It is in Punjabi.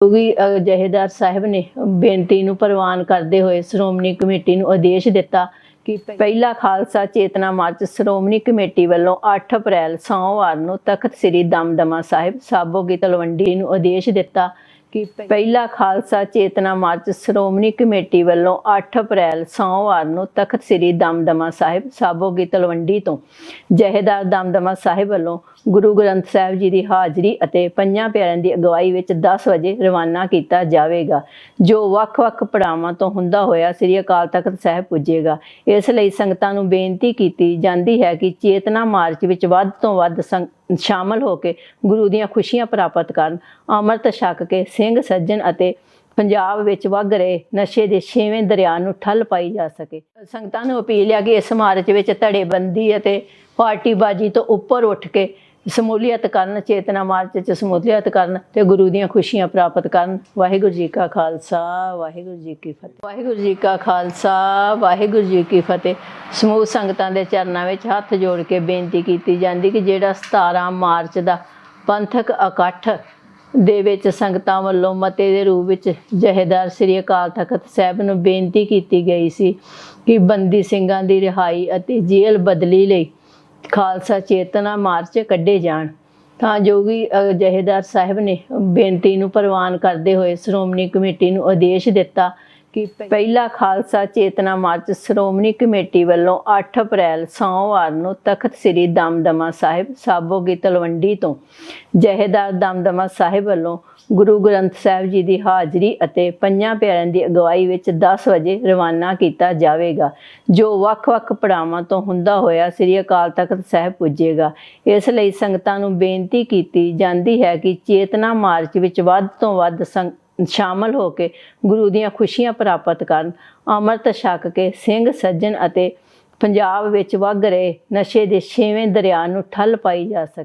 ਕਿਉਂਕਿ ਜਹੇਦਾਰ ਸਾਹਿਬ ਨੇ ਬੇਨਤੀ ਨੂੰ ਪ੍ਰਵਾਨ ਕਰਦੇ ਹੋਏ ਸ਼੍ਰੋਮਣੀ ਕਮੇਟੀ ਨੂੰ ਆਦੇਸ਼ ਦਿੱਤਾ ਕਿ ਪਹਿਲਾ ਖਾਲਸਾ ਚੇਤਨਾ ਮਾਰਚ ਸ਼੍ਰੋਮਣੀ ਕਮੇਟੀ ਵੱਲੋਂ 8 ਅਪ੍ਰੈਲ ਸੋਮਵਾਰ ਨੂੰ ਤਖਤ ਸ੍ਰੀ ਦਮਦਮਾ ਸਾਹਿਬ ਸਾਬੋਗੀ ਤਲਵੰਡੀ ਨੂੰ ਆਦੇਸ਼ ਦਿੱਤਾ ਕਿ ਪਹਿਲਾ ਖਾਲਸਾ ਚੇਤਨਾ ਮਾਰਚ ਸ਼੍ਰੋਮਣੀ ਕਮੇਟੀ ਵੱਲੋਂ 8 ਅਪ੍ਰੈਲ ਸੋਮਵਾਰ ਨੂੰ ਤਖਤ ਸ੍ਰੀ ਦਮਦਮਾ ਸਾਹਿਬ ਸਾਬੋਗੀ ਤਲਵੰਡੀ ਤੋਂ ਜਹੇਦਾਰ ਦਮਦਮਾ ਸਾਹਿਬ ਵੱਲੋਂ ਗੁਰੂ ਗ੍ਰੰਥ ਸਾਹਿਬ ਜੀ ਦੀ ਹਾਜ਼ਰੀ ਅਤੇ ਪੰਜਾਂ ਪਿਆਰਿਆਂ ਦੀ ਅਗਵਾਈ ਵਿੱਚ 10 ਵਜੇ ਰਵਾਨਾ ਕੀਤਾ ਜਾਵੇਗਾ, ਜੋ ਵੱਖ-ਵੱਖ ਪੜਾਵਾਂ ਤੋਂ ਹੁੰਦਾ ਹੋਇਆ ਸ੍ਰੀ ਅਕਾਲ ਤਖਤ ਸਾਹਿਬ ਪੁੱਜੇਗਾ। ਇਸ ਲਈ ਸੰਗਤਾਂ ਨੂੰ ਬੇਨਤੀ ਕੀਤੀ ਜਾਂਦੀ ਹੈ ਕਿ ਚੇਤਨਾ ਮਾਰਚ ਵਿੱਚ ਵੱਧ ਤੋਂ ਵੱਧ ਸੰਗ- ਸ਼ਾਮਲ ਹੋ ਕੇ ਗੁਰੂ ਦੀਆਂ ਖੁਸ਼ੀਆਂ ਪ੍ਰਾਪਤ ਕਰਨ। ਅੰਮ੍ਰਿਤ ਛਕ ਕੇ ਸਿੰਘ ਸੱਜਣ ਅਤੇ ਪੰਜਾਬ ਵਿੱਚ ਵਗ ਰਹੇ ਨਸ਼ੇ ਦੇ ਛੇਵੇਂ ਦਰਿਆ ਨੂੰ ਠੱਲ ਪਾਈ ਜਾ ਸਕੇ। ਸੰਗਤਾਂ ਨੂੰ ਅਪੀਲ ਹੈ ਕਿ ਇਸ ਮਾਰਚ ਵਿੱਚ ਧੜੇਬੰਦੀ ਅਤੇ ਪਾਰਟੀਬਾਜ਼ੀ ਤੋਂ ਉੱਪਰ ਉੱਠ ਕੇ ਸਮੂਲੀਅਤ ਕਰਨ, ਚੇਤਨਾ ਮਾਰਚ 'ਚ ਸਮੂਲੀਅਤ ਕਰਨ ਤੇ ਗੁਰੂ ਦੀਆਂ ਖੁਸ਼ੀਆਂ ਪ੍ਰਾਪਤ ਕਰਨ। ਵਾਹਿਗੁਰੂ ਜੀ ਕਾ ਖਾਲਸਾ, ਵਾਹਿਗੁਰੂ ਜੀ ਕੀ ਫਤਿਹ। ਵਾਹਿਗੁਰੂ ਜੀ ਕਾ ਖਾਲਸਾ, ਵਾਹਿਗੁਰੂ ਜੀ ਕੀ ਫਤਿਹ। ਸਮੂਹ ਸੰਗਤਾਂ ਦੇ ਚਰਨਾਂ ਵਿੱਚ ਹੱਥ ਜੋੜ ਕੇ ਬੇਨਤੀ ਕੀਤੀ ਜਾਂਦੀ ਕਿ ਜਿਹੜਾ 17 ਮਾਰਚ ਦਾ ਪੰਥਕ ਇਕੱਠ ਦੇ ਵਿੱਚ ਸੰਗਤਾਂ ਵੱਲੋਂ ਮਤੇ ਦੇ ਰੂਪ ਵਿੱਚ ਜਹੇਦਾਰ ਸ੍ਰੀ ਅਕਾਲ ਤਖਤ ਸਾਹਿਬ ਨੂੰ ਬੇਨਤੀ ਕੀਤੀ ਗਈ ਸੀ ਕਿ ਬੰਦੀ ਸਿੰਘਾਂ ਦੀ ਰਿਹਾਈ ਅਤੇ ਜੇਲ੍ਹ ਬਦਲੀ ਲਈ ਖਾਲਸਾ ਚੇਤਨਾ ਮਾਰਚ ਕੱਢੇ ਜਾਣ। ਤਾਂ ਜੋ ਕਿ ਅ, ਜਹੇਦਾਰ ਸਾਹਿਬ ਨੇ ਬੇਨਤੀ ਨੂੰ ਪ੍ਰਵਾਨ ਕਰਦੇ ਹੋਏ ਸ਼੍ਰੋਮਣੀ ਕਮੇਟੀ ਨੂੰ ਆਦੇਸ਼ ਦਿੱਤਾ ਕਿ ਪਹਿਲਾ ਖਾਲਸਾ ਚੇਤਨਾ ਮਾਰਚ ਸ਼੍ਰੋਮਣੀ ਕਮੇਟੀ ਵੱਲੋਂ 8 ਅਪ੍ਰੈਲ ਸੋਮਵਾਰ ਨੂੰ ਤਖਤ ਸ੍ਰੀ ਦਮਦਮਾ ਸਾਹਿਬ ਸਾਬੋਗੀ ਤਲਵੰਡੀ ਤੋਂ ਜਹੇਦਾਰ ਦਮਦਮਾ ਸਾਹਿਬ ਵੱਲੋਂ ਗੁਰੂ ਗ੍ਰੰਥ ਸਾਹਿਬ ਜੀ ਦੀ ਹਾਜ਼ਰੀ ਅਤੇ ਪੰਜਾਂ ਪਿਆਰਿਆਂ ਦੀ ਅਗਵਾਈ ਵਿੱਚ 10 ਵਜੇ ਰਵਾਨਾ ਕੀਤਾ ਜਾਵੇਗਾ, ਜੋ ਵੱਖ-ਵੱਖ ਪੜਾਵਾਂ ਤੋਂ ਹੁੰਦਾ ਹੋਇਆ ਸ੍ਰੀ ਅਕਾਲ ਤਖਤ ਸਾਹਿਬ ਪੁੱਜੇਗਾ। ਇਸ ਲਈ ਸੰਗਤਾਂ ਨੂੰ ਬੇਨਤੀ ਕੀਤੀ ਜਾਂਦੀ ਹੈ ਕਿ ਚੇਤਨਾ ਮਾਰਚ ਵਿੱਚ ਵੱਧ ਤੋਂ ਵੱਧ ਸੰਗ- ਸ਼ਾਮਲ ਹੋ ਕੇ ਗੁਰੂ ਦੀਆਂ ਖੁਸ਼ੀਆਂ ਪ੍ਰਾਪਤ ਕਰਨ, ਅੰਮ੍ਰਿਤ ਛਕ ਕੇ ਸਿੰਘ ਸੱਜਣ ਅਤੇ ਪੰਜਾਬ ਵਿੱਚ ਵਗ ਰਹੇ ਨਸ਼ੇ ਦੇ ਛੇਵੇਂ ਦਰਿਆ ਨੂੰ ਠੱਲ ਪਾਈ ਜਾ ਸਕੇ।